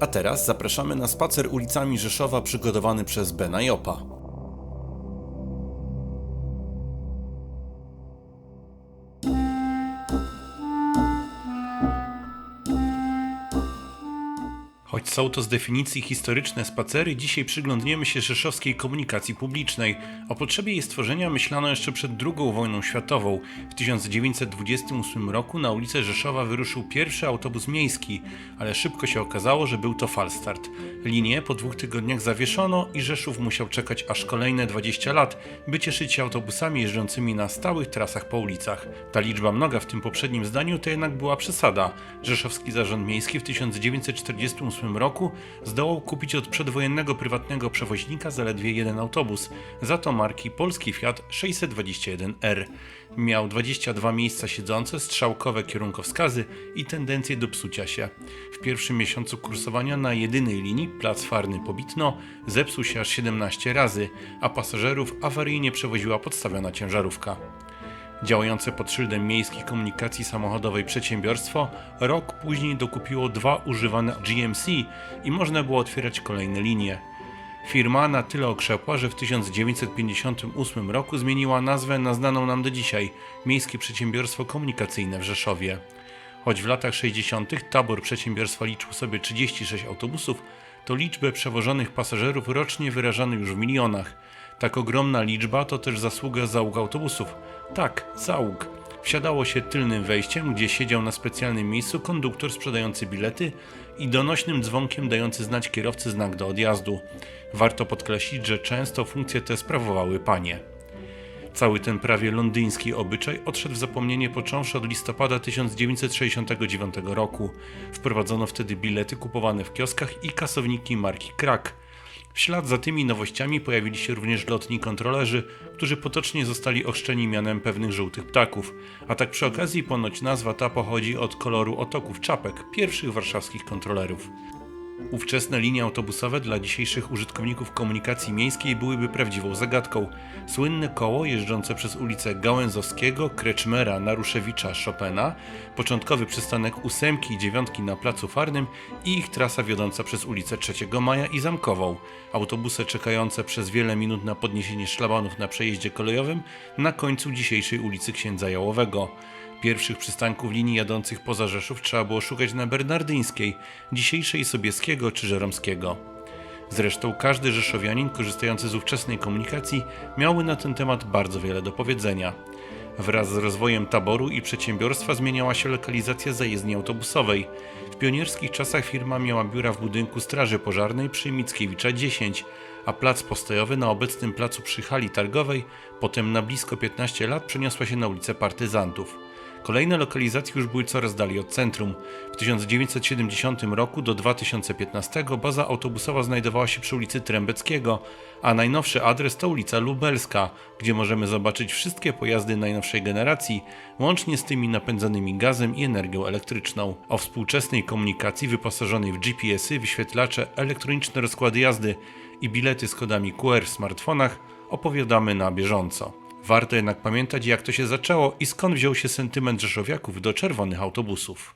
A teraz zapraszamy na spacer ulicami Rzeszowa przygotowany przez Bena Jopa. Choć są to z definicji historyczne spacery, dzisiaj przyglądniemy się rzeszowskiej komunikacji publicznej. O potrzebie jej stworzenia myślano jeszcze przed II wojną światową. W 1928 roku na ulicę Rzeszowa wyruszył pierwszy autobus miejski, ale szybko się okazało, że był to falstart. Linię po dwóch tygodniach zawieszono i Rzeszów musiał czekać aż kolejne 20 lat, by cieszyć się autobusami jeżdżącymi na stałych trasach po ulicach. Ta liczba mnoga w tym poprzednim zdaniu to jednak była przesada. Rzeszowski Zarząd Miejski w 1948 roku zdołał kupić od przedwojennego prywatnego przewoźnika zaledwie jeden autobus, za to marki polski Fiat 621R. Miał 22 miejsca siedzące, strzałkowe kierunkowskazy i tendencję do psucia się. W pierwszym miesiącu kursowania na jedynej linii, plac Farny Pobitno, zepsuł się aż 17 razy, a pasażerów awaryjnie przewoziła podstawiona ciężarówka. Działające pod szyldem miejskiej komunikacji samochodowej przedsiębiorstwo rok później dokupiło dwa używane GMC i można było otwierać kolejne linie. Firma na tyle okrzepła, że w 1958 roku zmieniła nazwę na znaną nam do dzisiaj Miejskie Przedsiębiorstwo Komunikacyjne w Rzeszowie. Choć w latach 60. tabor przedsiębiorstwa liczył sobie 36 autobusów, to liczbę przewożonych pasażerów rocznie wyrażano już w milionach. Tak ogromna liczba to też zasługa załóg autobusów. Tak, załóg. Wsiadało się tylnym wejściem, gdzie siedział na specjalnym miejscu konduktor sprzedający bilety i donośnym dzwonkiem dający znać kierowcy znak do odjazdu. Warto podkreślić, że często funkcje te sprawowały panie. Cały ten prawie londyński obyczaj odszedł w zapomnienie począwszy od listopada 1969 roku. Wprowadzono wtedy bilety kupowane w kioskach i kasowniki marki Krak. W ślad za tymi nowościami pojawili się również lotni kontrolerzy, którzy potocznie zostali ochrzczeni mianem pewnych żółtych ptaków. A tak przy okazji ponoć nazwa ta pochodzi od koloru otoków czapek pierwszych warszawskich kontrolerów. Ówczesne linie autobusowe dla dzisiejszych użytkowników komunikacji miejskiej byłyby prawdziwą zagadką. Słynne koło jeżdżące przez ulicę Gałęzowskiego, Kreczmera, Naruszewicza, Chopina, początkowy przystanek ósemki i dziewiątki na Placu Farnym i ich trasa wiodąca przez ulicę 3 Maja i Zamkową. Autobusy czekające przez wiele minut na podniesienie szlabanów na przejeździe kolejowym na końcu dzisiejszej ulicy Księdza Jałowego. Pierwszych przystanków linii jadących poza Rzeszów trzeba było szukać na Bernardyńskiej, dzisiejszej Sobieskiego czy Żeromskiego. Zresztą każdy rzeszowianin korzystający z ówczesnej komunikacji miałby na ten temat bardzo wiele do powiedzenia. Wraz z rozwojem taboru i przedsiębiorstwa zmieniała się lokalizacja zajezdni autobusowej. W pionierskich czasach firma miała biura w budynku Straży Pożarnej przy Mickiewicza 10, a plac postojowy na obecnym placu przy hali targowej potem na blisko 15 lat przeniosła się na ulicę Partyzantów. Kolejne lokalizacje już były coraz dalej od centrum. W 1970 roku do 2015 baza autobusowa znajdowała się przy ulicy Trębeckiego, a najnowszy adres to ulica Lubelska, gdzie możemy zobaczyć wszystkie pojazdy najnowszej generacji, łącznie z tymi napędzanymi gazem i energią elektryczną. O współczesnej komunikacji wyposażonej w GPS-y, wyświetlacze, elektroniczne rozkłady jazdy i bilety z kodami QR w smartfonach opowiadamy na bieżąco. Warto jednak pamiętać, jak to się zaczęło i skąd wziął się sentyment rzeszowiaków do czerwonych autobusów.